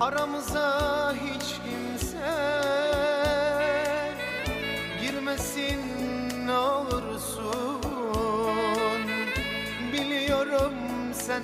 Aramıza hiç kimse girmesin ne olursun. Biliyorum sen